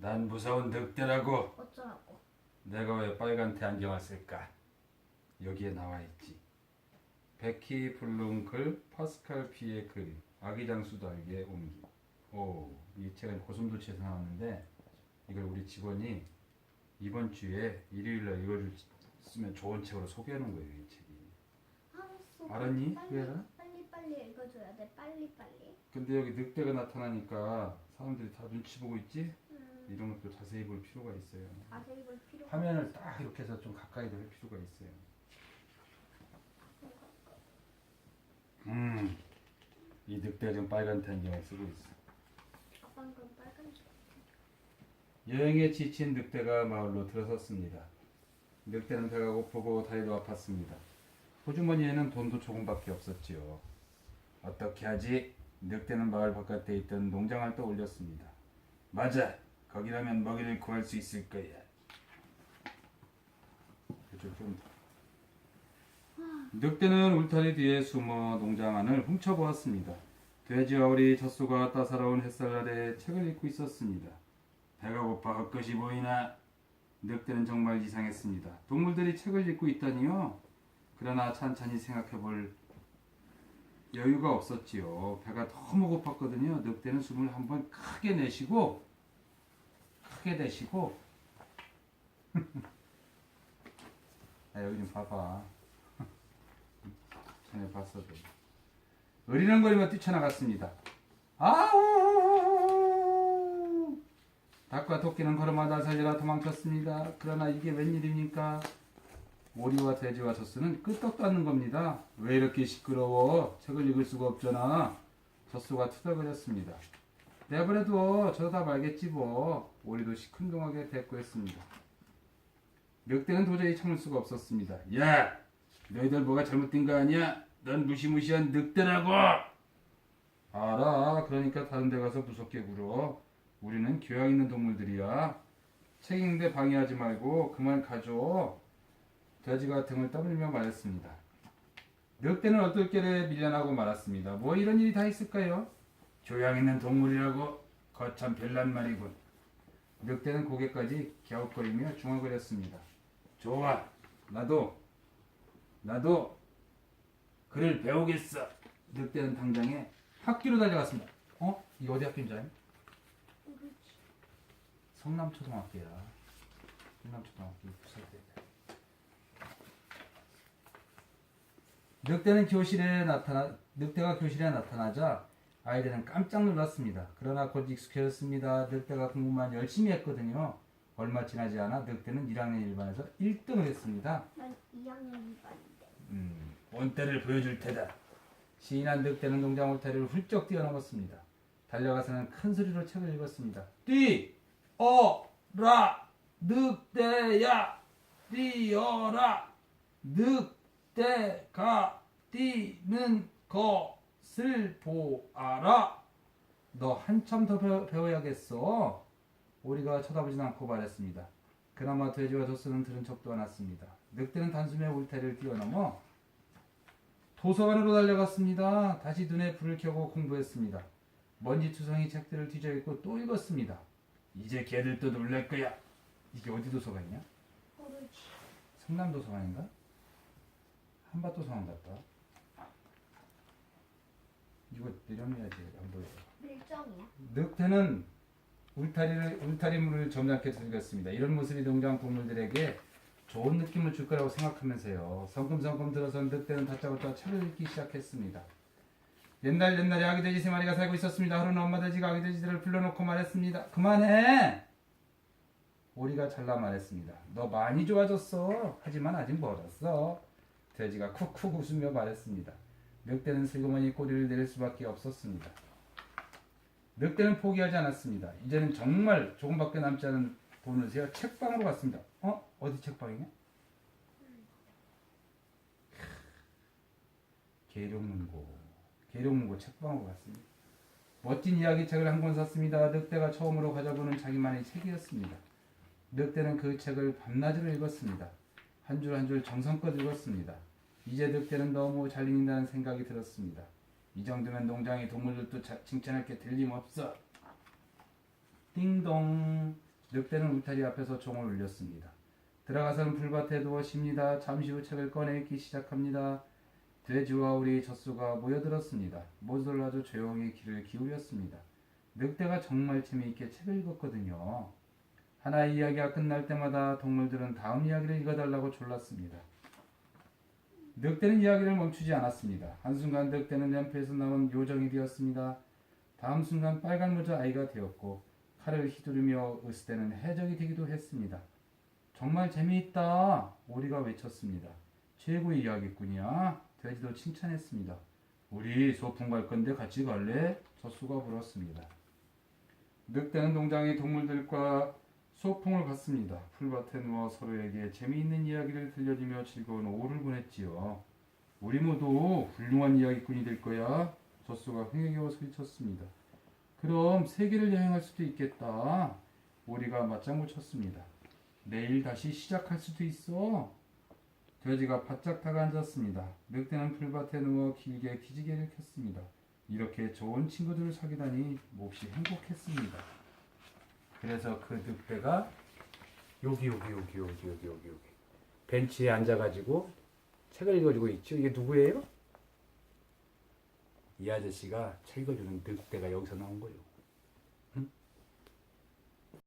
난 무서운 늑대라고. 어쩌라고? 내가 왜 빨간 테 안경을 쓸까? 여기에 나와 있지. 베키 블룸클 파스칼 피의 그림 아기장 수 달기의 옮기. 오, 이 책은 고슴도치에서 나왔는데 이걸 우리 직원이 이번 주에 일요일날 읽어주면 좋은 책으로 소개하는 거예요, 이 책이. 알았어. 알았니? 빨리? 빨리 빨리 읽어줘야 돼. 빨리 빨리. 근데 여기 늑대가 나타나니까 사람들이 다 눈치 보고 있지? 음, 이런 것도 자세히 볼 필요가 있어요. 자세히 볼 필요. 화면을 딱 이렇게 해서 좀 가까이 될 필요가 있어요. 음, 이 늑대 지금 빨간 안경을 쓰고 있어. 아빠는 그럼 빨간색. 여행에 지친 늑대가 마을로 들어섰습니다. 늑대는 배가 고프고 다리도 아팠습니다. 호주머니에는 돈도 조금밖에 없었지요. 어떻게 하지? 늑대는 마을 바깥에 있던 농장을 떠올렸습니다. 맞아. 거기라면 먹이를 구할 수 있을 거야. 늑대는 울타리 뒤에 숨어 농장 안을 훔쳐보았습니다. 돼지와 우리 젖소가 따사로운 햇살 아래 책을 읽고 있었습니다. 배가 고파 헛것이 보이나? 늑대는 정말 이상했습니다. 동물들이 책을 읽고 있다니요? 그러나 찬찬히 생각해볼 여유가 없었지요. 배가 너무 고팠거든요. 늑대는 숨을 한번 크게 내쉬고 크게 내쉬고 야, 여기 좀 봐봐. 전에 봤어도. 어리렁거리며 뛰쳐나갔습니다. 아우! 닭과 토끼는 걸음마다 살려라 도망쳤습니다. 그러나 이게 웬일입니까? 오리와 돼지와 젖소는 끄떡도 않는 겁니다. 왜 이렇게 시끄러워? 책을 읽을 수가 없잖아. 젖소가 투덜거렸습니다. 내버려둬. 저도 다 말겠지 뭐. 오리도 시큰둥하게 대꾸했습니다. 늑대는 도저히 참을 수가 없었습니다. 야! 너희들 뭐가 잘못된 거 아니야? 넌 무시무시한 늑대라고! 알아. 그러니까 다른 데 가서 무섭게 굴어. 우리는 교양 있는 동물들이야. 책 읽는데 방해하지 말고 그만 가줘. 돼지가 등을 떠밀며 말했습니다. 늑대는 얼떨결에 밀려나고 말았습니다. 뭐 이런 일이 다 있을까요? 교양 있는 동물이라고 거참 별난 말이군. 늑대는 고개까지 갸웃거리며 중얼거렸습니다. 좋아, 나도, 나도 글을 배우겠어. 늑대는 당장에 학교로 달려갔습니다. 어? 이 어디 학교인지 아니? 성남초등학교야. 성남초등학교 부산대. 늑대는 교실에 나타나 늑대가 교실에 나타나자 아이들은 깜짝 놀랐습니다. 그러나 곧 익숙해졌습니다. 늑대가 공부만 열심히 했거든요. 얼마 지나지 않아 늑대는 1학년 일반에서 1등을 했습니다. 난 2학년 2반인데. 음, 본때를 보여줄 테다. 시인한 늑대는 농장 울타리를 훌쩍 뛰어넘었습니다. 달려가서는 큰 소리로 책을 읽었습니다. 뛰, 어, 라, 늑대야, 뛰어라, 늑대가 뛰는 것을 보아라. 너 한참 더 배워, 배워야겠어. 오리가 쳐다보진 않고 말했습니다. 그나마 돼지와 젖소는 들은 척도 않았습니다. 늑대는 단숨에 울타리를 뛰어넘어 도서관으로 달려갔습니다. 다시 눈에 불을 켜고 공부했습니다. 먼지 투성이 책들을 뒤져 읽고 또 읽었습니다. 이제 걔들도 놀랄 거야. 이게 어디 도서관이냐? 모르지. 성남 도서관인가? 한밭 도서관 같다. 이거 내려놔야지 안 보여. 밀정이야. 늑대는 울타리를 울타리물을 점잖게 즐겼습니다. 이런 모습이 농장 동물들에게 좋은 느낌을 줄 거라고 생각하면서요. 성큼성큼 들어선 늑대는 다짜고짜 책을 읽기 시작했습니다. 옛날 옛날에 아기 돼지 세 마리가 살고 있었습니다. 하루는 엄마 돼지가 아기 돼지들을 불러놓고 말했습니다. 그만해. 오리가 잘라 말했습니다. 너 많이 좋아졌어. 하지만 아직 멀었어. 돼지가 쿡쿡 웃으며 말했습니다. 늑대는 슬그머니 꼬리를 내릴 수밖에 없었습니다. 늑대는 포기하지 않았습니다. 이제는 정말 조금밖에 남지 않은 돈을 세어 책방으로 갔습니다. 어? 어디 책방이냐? 계룡문고. 계룡문고 책방으로 갔습니다. 멋진 이야기 책을 한 권 샀습니다. 늑대가 처음으로 가져보는 자기만의 책이었습니다. 늑대는 그 책을 밤낮으로 읽었습니다. 한 줄 한 줄 정성껏 읽었습니다. 이제 늑대는 너무 잘 읽는다는 생각이 들었습니다. 이 정도면 농장의 동물들도 자- 칭찬할 게 틀림없어. 띵동. 늑대는 울타리 앞에서 종을 울렸습니다. 들어가서는 풀밭에 누워 쉽니다. 잠시 후 책을 꺼내 읽기 시작합니다. 돼지와 우리 젖소가 모여들었습니다. 모두들 아주 조용히 귀를 기울였습니다. 늑대가 정말 재미있게 책을 읽었거든요. 하나의 이야기가 끝날 때마다 동물들은 다음 이야기를 읽어달라고 졸랐습니다. 늑대는 이야기를 멈추지 않았습니다. 한순간 늑대는 연필에서 나온 요정이 되었습니다. 다음 순간 빨간 모자 아이가 되었고 칼을 휘두르며 으스대는 해적이 되기도 했습니다. 정말 재미있다. 오리가 외쳤습니다. 최고의 이야기꾼이야. 돼지도 칭찬했습니다. 우리 소풍 갈 건데 같이 갈래? 젖소가 물었습니다. 늑대는 농장의 동물들과 소풍을 갔습니다. 풀밭에 누워 서로에게 재미있는 이야기를 들려주며 즐거운 오후를 보냈지요. 우리 모두 훌륭한 이야기꾼이 될 거야. 젖소가 흥에 소리쳤습니다. 그럼 세계를 여행할 수도 있겠다. 오리가 맞장구 쳤습니다. 내일 다시 시작할 수도 있어. 돼지가 바짝 다가 앉았습니다. 늑대는 풀밭에 누워 길게 기지개를 켰습니다. 이렇게 좋은 친구들을 사귀다니 몹시 행복했습니다. 그래서 그 늑대가 여기 여기 여기 여기 여기 여기 여기 벤치에 앉아가지고 책을 읽어주고 있죠. 이게 누구예요? 이 아저씨가 책 읽어주는 늑대가 여기서 나온 거예요.